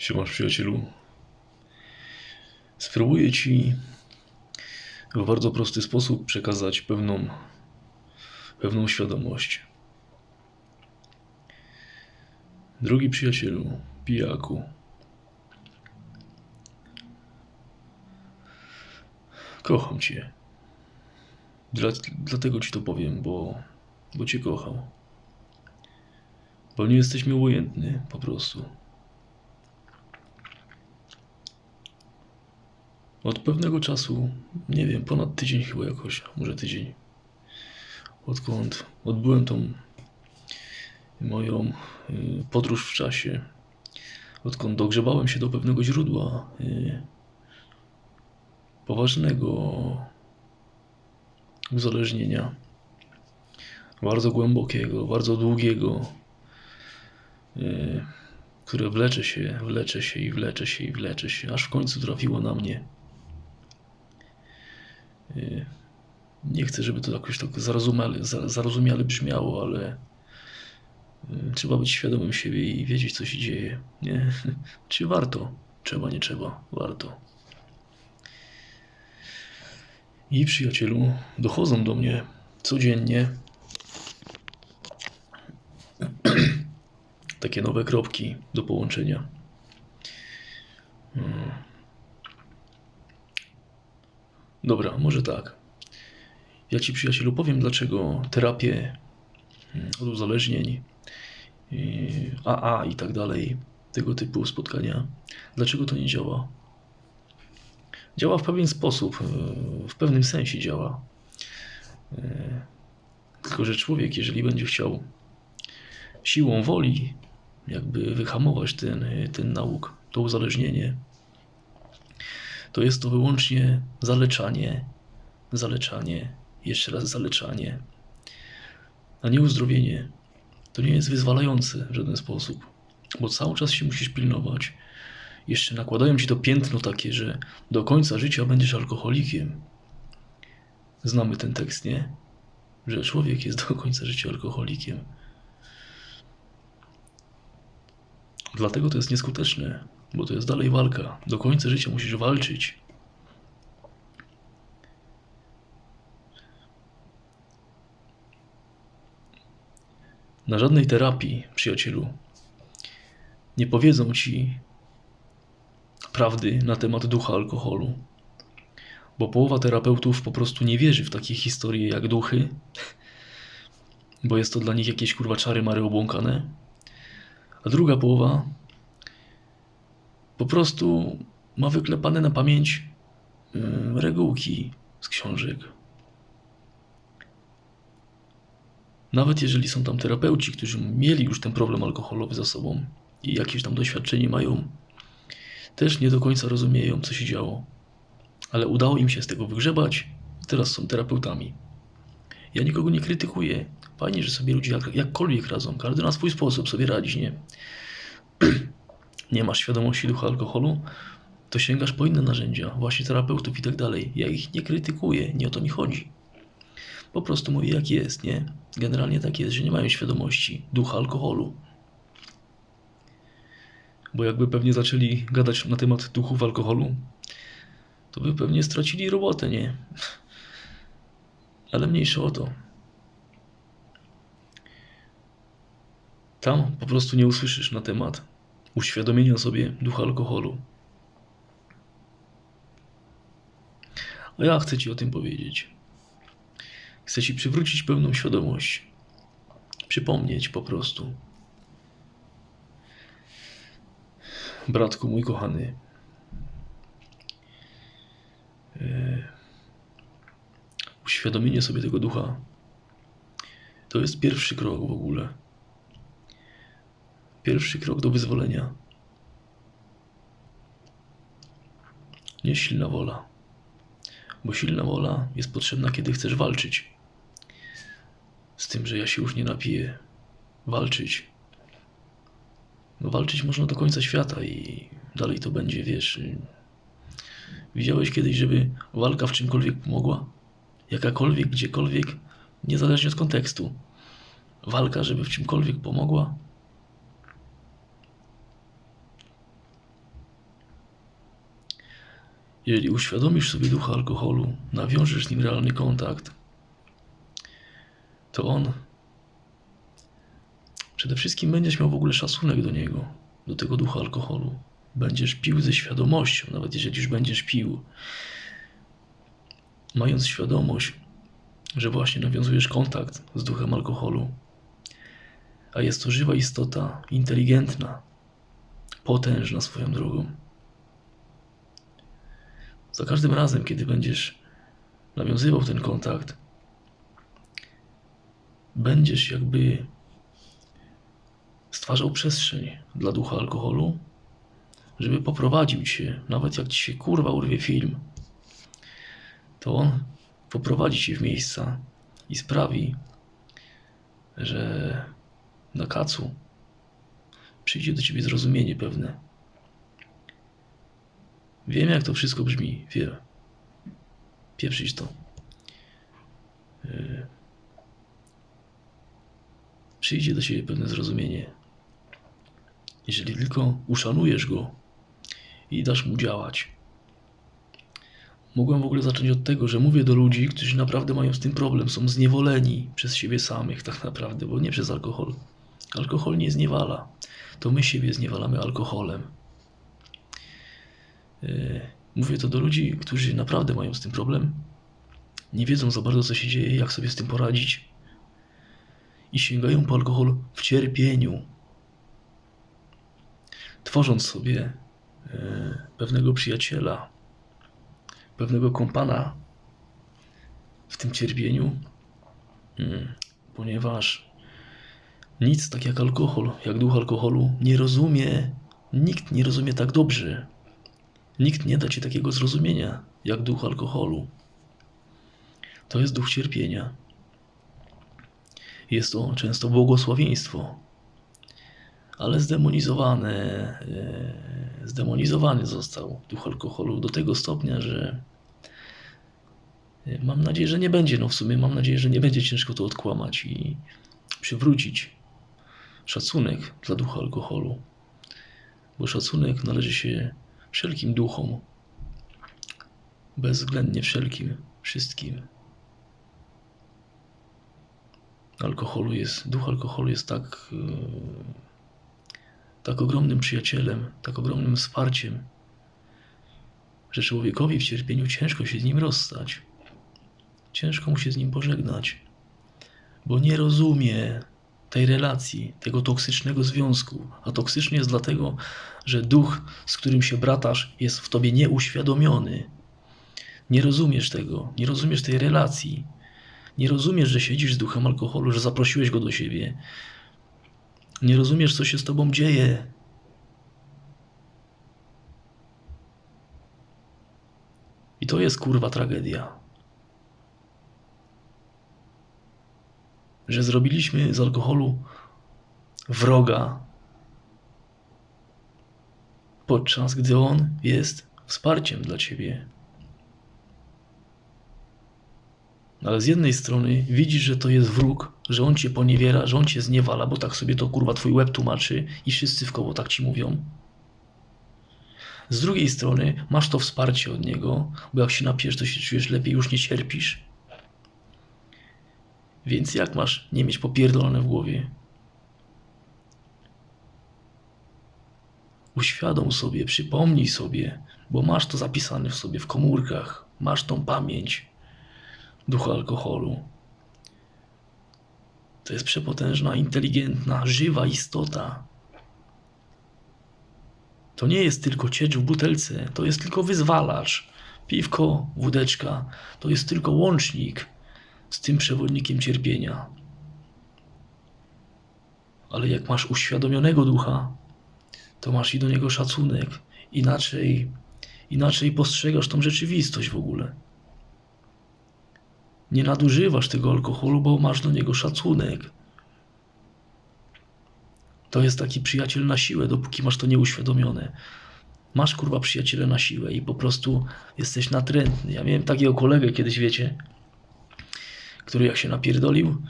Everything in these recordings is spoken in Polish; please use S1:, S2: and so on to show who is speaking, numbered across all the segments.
S1: Siemasz przyjacielu. Spróbuję Ci w bardzo prosty sposób przekazać pewną, pewną świadomość. Drogi przyjacielu, pijaku. Kocham Cię. Dla, dlatego Ci to powiem, bo, bo Cię kocham. Bo nie jesteś mi obojętny, po prostu. Od pewnego czasu, nie wiem, ponad tydzień chyba jakoś, może tydzień, odkąd odbyłem tą moją y, podróż w czasie, odkąd dogrzebałem się do pewnego źródła y, poważnego uzależnienia, bardzo głębokiego, bardzo długiego, y, które wlecze się, wlecze się i wlecze się i wlecze się, aż w końcu trafiło na mnie. Y, Nie chcę, żeby to jakoś tak zarozumiale, za- zarozumiale brzmiało, ale y, trzeba być świadomym siebie i wiedzieć, co się dzieje. Nie? Czy warto? Trzeba, nie trzeba. Warto. I przyjacielu, dochodzą do mnie codziennie takie nowe kropki do połączenia. Hmm. Dobra, może tak. Ja ci, przyjacielu, powiem, dlaczego terapię mm, od uzależnień, yy, AA i tak dalej, tego typu spotkania, dlaczego to nie działa. Działa w pewien sposób, yy, w pewnym sensie działa. Yy, Tylko, że człowiek, jeżeli będzie chciał siłą woli, jakby wyhamować ten, ten nauk, to uzależnienie, to jest to wyłącznie zaleczanie, zaleczanie, jeszcze raz zaleczanie, a nie uzdrowienie. To nie jest wyzwalające w żaden sposób, bo cały czas się musisz pilnować. Jeszcze nakładają ci to piętno takie, że do końca życia będziesz alkoholikiem. Znamy ten tekst, nie? Że człowiek jest do końca życia alkoholikiem. Dlatego to jest nieskuteczne, bo to jest dalej walka. Do końca życia musisz walczyć. Na żadnej terapii, przyjacielu, nie powiedzą ci prawdy na temat ducha alkoholu, bo połowa terapeutów po prostu nie wierzy w takie historie jak duchy, bo jest to dla nich jakieś kurwa czary mary obłąkane, a druga połowa po prostu ma wyklepane na pamięć regułki z książek. Nawet jeżeli są tam terapeuci, którzy mieli już ten problem alkoholowy za sobą i jakieś tam doświadczenie mają, też nie do końca rozumieją, co się działo. Ale udało im się z tego wygrzebać teraz są terapeutami. Ja nikogo nie krytykuję. Fajnie, że sobie ludzie jak, jakkolwiek radzą. Każdy na swój sposób sobie radzi, nie? nie masz świadomości ducha alkoholu, to sięgasz po inne narzędzia, właśnie terapeutów i tak dalej. Ja ich nie krytykuję, nie o to mi chodzi. Po prostu mówię jak jest, nie? Generalnie tak jest, że nie mają świadomości ducha alkoholu. Bo jakby pewnie zaczęli gadać na temat duchów alkoholu, to by pewnie stracili robotę, nie? Ale mniejsza o to. Tam po prostu nie usłyszysz na temat uświadomienia sobie ducha alkoholu. A ja chcę Ci o tym powiedzieć. Chcę Ci przywrócić pełną świadomość. Przypomnieć po prostu. Bratku mój kochany. e, Uświadomienie sobie tego ducha to jest pierwszy krok w ogóle. Pierwszy krok do wyzwolenia. Nie silna wola. Bo silna wola jest potrzebna, kiedy chcesz walczyć. Z tym, że ja się już nie napiję. Walczyć. No walczyć można do końca świata i dalej to będzie, wiesz. y, Widziałeś kiedyś, żeby walka w czymkolwiek pomogła? Jakakolwiek, gdziekolwiek, niezależnie od kontekstu. Walka, żeby w czymkolwiek pomogła? Jeżeli uświadomisz sobie ducha alkoholu, nawiążesz z nim realny kontakt, to on przede wszystkim będziesz miał w ogóle szacunek do niego, do tego ducha alkoholu. Będziesz pił ze świadomością, nawet jeżeli już będziesz pił. Mając świadomość, że właśnie nawiązujesz kontakt z duchem alkoholu, a jest to żywa istota, inteligentna, potężna swoją drogą. Za każdym razem, kiedy będziesz nawiązywał ten kontakt, będziesz jakby stwarzał przestrzeń dla ducha alkoholu, żeby poprowadził cię, nawet jak ci się kurwa urwie film, to on poprowadzi cię w miejsca i sprawi, że na kacu przyjdzie do ciebie zrozumienie pewne. Wiem, jak to wszystko brzmi, wiem. Pieprzyć to. Yy. Przyjdzie do ciebie pewne zrozumienie. Jeżeli tylko uszanujesz go i dasz mu działać. Mogłem w ogóle zacząć od tego, że mówię do ludzi, którzy naprawdę mają z tym problem, są zniewoleni przez siebie samych, tak naprawdę, bo nie przez alkohol. Alkohol nie zniewala. To my siebie zniewalamy alkoholem. Yy, Mówię to do ludzi, którzy naprawdę mają z tym problem, nie wiedzą za bardzo, co się dzieje, jak sobie z tym poradzić. I sięgają po alkohol w cierpieniu, tworząc sobie e, pewnego przyjaciela, pewnego kompana w tym cierpieniu, Mm, ponieważ nic tak jak alkohol, jak duch alkoholu nie rozumie, nikt nie rozumie tak dobrze. Nikt nie da ci takiego zrozumienia jak duch alkoholu. To jest duch cierpienia. Jest to często błogosławieństwo, ale zdemonizowane, e, zdemonizowany został duch alkoholu do tego stopnia, że e, mam nadzieję, że nie będzie, no w sumie mam nadzieję, że nie będzie ciężko to odkłamać i przywrócić szacunek dla ducha alkoholu, bo szacunek należy się wszelkim duchom, bezwzględnie wszelkim, wszystkim. Alkoholu jest, duch alkoholu jest tak, yy, tak ogromnym przyjacielem, tak ogromnym wsparciem, że człowiekowi w cierpieniu ciężko się z nim rozstać. Ciężko mu się z nim pożegnać, bo nie rozumie tej relacji, tego toksycznego związku. A toksyczny jest dlatego, że duch, z którym się bratasz, jest w tobie nieuświadomiony. Nie rozumiesz tego, nie rozumiesz tej relacji. Nie rozumiesz, że siedzisz z duchem alkoholu, że zaprosiłeś go do siebie. Nie rozumiesz, co się z tobą dzieje. I to jest kurwa tragedia. Że zrobiliśmy z alkoholu wroga, podczas gdy on jest wsparciem dla ciebie. Ale z jednej strony widzisz, że to jest wróg, że on cię poniewiera, że on cię zniewala, bo tak sobie to kurwa twój łeb tłumaczy i wszyscy w koło tak ci mówią. Z drugiej strony masz to wsparcie od niego, bo jak się napijesz, to się czujesz lepiej, już nie cierpisz. Więc jak masz nie mieć popierdolone w głowie? Uświadom sobie, przypomnij sobie, bo masz to zapisane w sobie w komórkach, masz tą pamięć ducha alkoholu. To jest przepotężna, inteligentna, żywa istota. To nie jest tylko ciecz w butelce, to jest tylko wyzwalacz. Piwko, wódeczka, to jest tylko łącznik z tym przewodnikiem cierpienia. Ale jak masz uświadomionego ducha, to masz i do niego szacunek. Inaczej, inaczej postrzegasz tą rzeczywistość w ogóle. Nie nadużywasz tego alkoholu, bo masz do niego szacunek. To jest taki przyjaciel na siłę, dopóki masz to nieuświadomione. Masz kurwa przyjaciela na siłę i po prostu jesteś natrętny. Ja miałem takiego kolegę kiedyś, wiecie, który jak się napierdolił,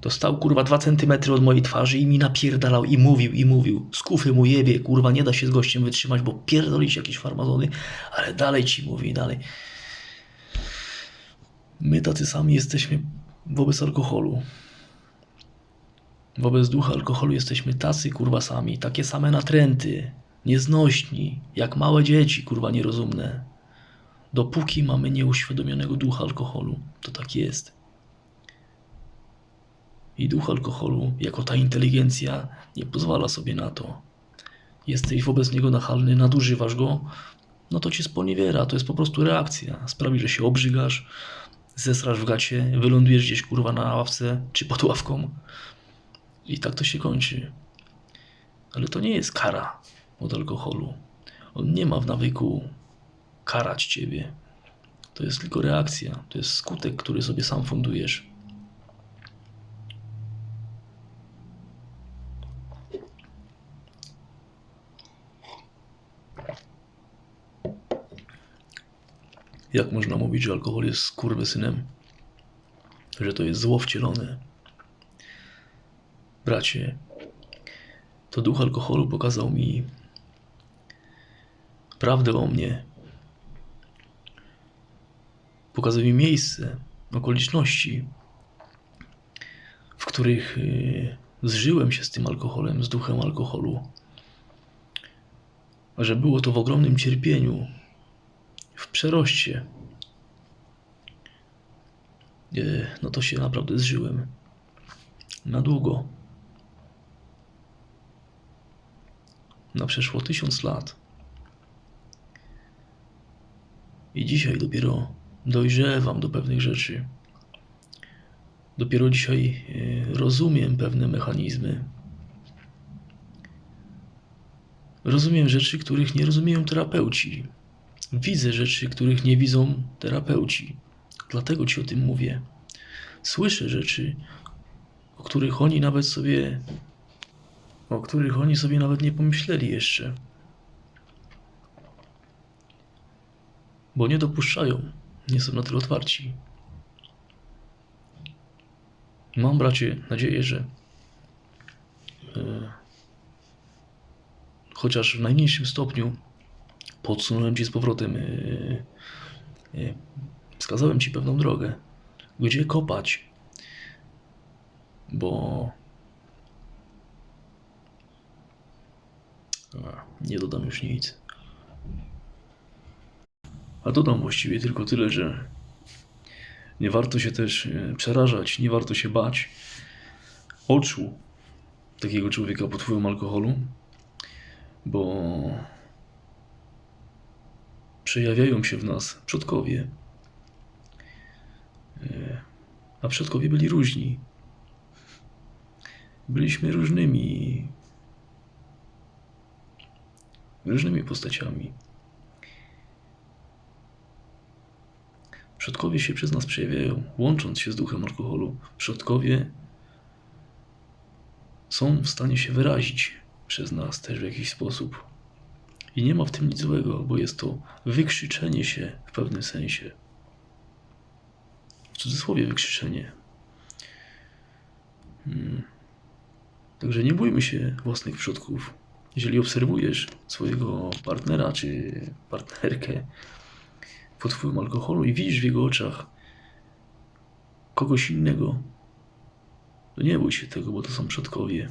S1: To stał kurwa dwa centymetry od mojej twarzy i mi napierdalał i mówił, i mówił. Skufy mu jebie, kurwa, nie da się z gościem wytrzymać, bo pierdolić jakieś farmazony, ale dalej ci mówi, dalej. My tacy sami jesteśmy wobec alkoholu. Wobec ducha alkoholu jesteśmy tacy kurwa sami, takie same natręty, nieznośni, jak małe dzieci, kurwa nierozumne. Dopóki mamy nieuświadomionego ducha alkoholu, to tak jest. I duch alkoholu, jako ta inteligencja, nie pozwala sobie na to. Jesteś wobec niego nachalny, nadużywasz go, no to cię sponiewiera. To jest po prostu reakcja. Sprawi, że się obrzygasz, zesrasz w gacie, wylądujesz gdzieś kurwa na ławce czy pod ławką. I tak to się kończy. Ale to nie jest kara od alkoholu. On nie ma w nawyku karać ciebie. To jest tylko reakcja. To jest skutek, który sobie sam fundujesz. Jak można mówić, że alkohol jest skurwysynem? Że to jest zło wcielone? Bracie, to duch alkoholu pokazał mi prawdę o mnie. Pokazał mi miejsce, okoliczności, w których y, zżyłem się z tym alkoholem, z duchem alkoholu. Że było to w ogromnym cierpieniu, w przeroście, y, no to się naprawdę zżyłem. Na długo. Na przeszło tysiąc lat. I dzisiaj dopiero dojrzewam do pewnych rzeczy. Dopiero dzisiaj y, rozumiem pewne mechanizmy. Rozumiem rzeczy, których nie rozumieją terapeuci. Widzę rzeczy, których nie widzą terapeuci. Dlatego ci o tym mówię. Słyszę rzeczy, o których oni nawet sobie. o których oni sobie nawet nie pomyśleli jeszcze. Bo nie dopuszczają, nie są na tyle otwarci. Mam, bracie, nadzieję, że e, chociaż w najmniejszym stopniu podsunąłem ci z powrotem, e, e, wskazałem ci pewną drogę, gdzie kopać, bo nie dodam już nic. A dodam właściwie tylko tyle, że nie warto się też e, przerażać, nie warto się bać oczu takiego człowieka pod wpływem alkoholu, bo przejawiają się w nas przodkowie. E, A przodkowie byli różni. Byliśmy różnymi różnymi postaciami. Przodkowie się przez nas przejawiają, łącząc się z duchem alkoholu. Przodkowie są w stanie się wyrazić przez nas też w jakiś sposób. I nie ma w tym nic złego, bo jest to wykrzyczenie się w pewnym sensie. W cudzysłowie wykrzyczenie. Hmm. Także nie bójmy się własnych przodków. Jeżeli obserwujesz swojego partnera czy partnerkę pod wpływem alkoholu i widzisz w jego oczach kogoś innego, to nie bój się tego, bo to są przodkowie.